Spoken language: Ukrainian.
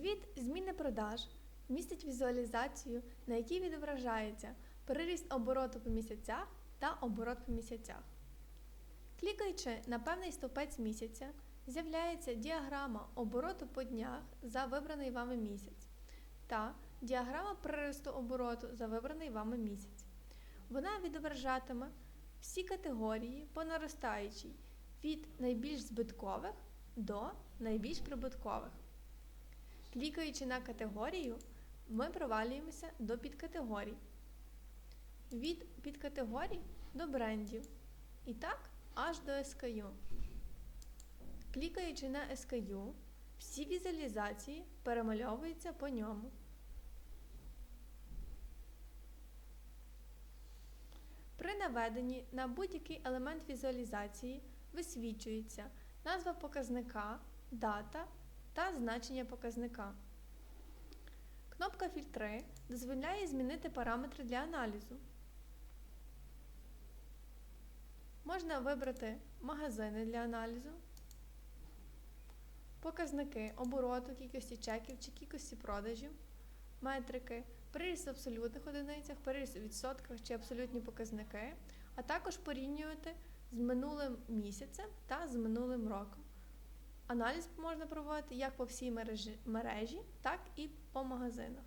Звіт зміни продаж містить візуалізацію, на якій відображається приріст обороту по місяцях та оборот по місяцях. Клікаючи на певний стовпець місяця, з'являється діаграма обороту по днях за вибраний вами місяць та діаграма приросту обороту за вибраний вами місяць. Вона відображатиме всі категорії по наростаючій від найбільш збиткових до найбільш прибуткових. Клікаючи на категорію, ми провалюємося до підкатегорій. Від підкатегорій до брендів. І так аж до SKU. Клікаючи на SKU, всі візуалізації перемальовуються по ньому. При наведенні на будь-який елемент візуалізації висвічується назва показника, дата та значення показника. Кнопка Фільтри дозволяє змінити параметри для аналізу. Можна вибрати магазини для аналізу, показники обороту, кількості чеків чи кількості продажів, метрики, приріст в абсолютних одиницях, приріст у відсотках чи абсолютні показники, а також порівнювати з минулим місяцем та з минулим роком. Аналіз можна проводити як по всій мережі, мережі так і по магазинах.